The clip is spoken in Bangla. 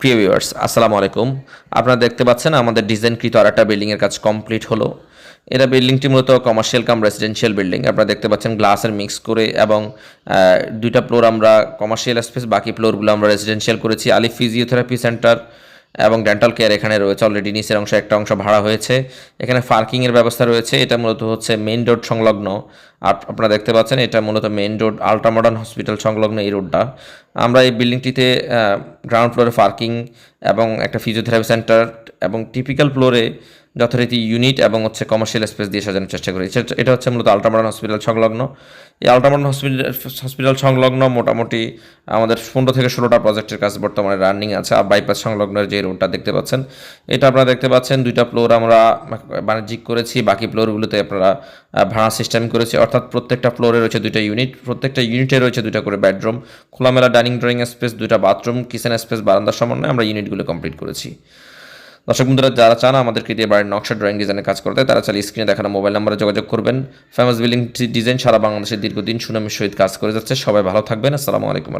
প্রিয় ভিউয়ার্স, আসসালামু আলাইকুম। আপনারা দেখতে পাচ্ছেন আমাদের ডিজাইনকৃত আর একটা বিল্ডিংয়ের কাজ কমপ্লিট হলো। এটা বিল্ডিংটি মূলত কমার্শিয়াল কাম রেসিডেন্সিয়াল বিল্ডিং আপনারা দেখতে পাচ্ছেন গ্লাসের মিক্স করে এবং দুইটা ফ্লোর আমরা কমার্শিয়াল স্পেস বাকি ফ্লোরগুলো আমরা রেসিডেন্সিয়াল করেছি। আলি ফিজিওথেরাপি সেন্টার এবং ডেন্টাল কেয়ার এখানে রয়েছে। অলরেডি নিচের অংশ একটা অংশ ভাড়া হয়েছে। এখানে পার্কিংয়ের ব্যবস্থা রয়েছে। এটা মূলত হচ্ছে মেইন রোড সংলগ্ন। আর আপনারা দেখতে পাচ্ছেন, এটা মূলত main road ultra modern hospital সংলগ্ন এই রোডটা আমরা এই বিল্ডিংটিতে গ্রাউন্ড ফ্লোরে পার্কিং এবং একটা ফিজিওথেরাপি সেন্টার এবং টিপিক্যাল ফ্লোরে যথারীতি ইউনিট এবং হচ্ছে কমার্শিয়াল স্পেস দিয়ে সাজানোর চেষ্টা করি। এটা- হচ্ছে মূলত আল্ট্রা মডার্ন হসপিটাল সংলগ্ন। এই আল্ট্রা মডার্ন হসপিটাল হসপিটাল সংলগ্ন মোটামুটি আমাদের পনেরো থেকে ষোলোটা প্রজেক্টের কাজ বর্তমানে রানিং আছে। আর বাইপাস সংলগ্নের যে রোডটা দেখতে পাচ্ছেন, এটা আপনারা দেখতে পাচ্ছেন। দুইটা ফ্লোর আমরা বাণিজ্যিক করেছি। বাকি ফ্লোরগুলোতে আপনারা ভাড়া সিস্টেম করেছি। অর্থাৎ প্রত্যেকটা ফ্লোরে রয়েছে দুইটা ইউনিট প্রত্যেকটা ইউনিটে রয়েছে দুইটা করে বেডরুম খোলামেলা ডাইনিং ড্রয়িং স্পেস দুইটা বাথরুম কিচেন স্পেস বারান্দার সমন্বয়ে আমরা ইউনিটগুলো কমপ্লিট করেছি। দর্শক বন্ধুরা, যারা চান আমাদেরকে দিয়ে বাড়ির নকশা ড্রয়িং ডিজাইনের কাজ করতে, তারা চাইলে স্ক্রিনে দেখানো মোবাইল নাম্বারে যোগাযোগ করবেন। ফেমাস বিল্ডিং ডিজাইন সারা বাংলাদেশের দীর্ঘদিন সুনামের সহিত কাজ করে যাচ্ছে। সবাই ভালো থাকবেন। আসসালামু আলাইকুম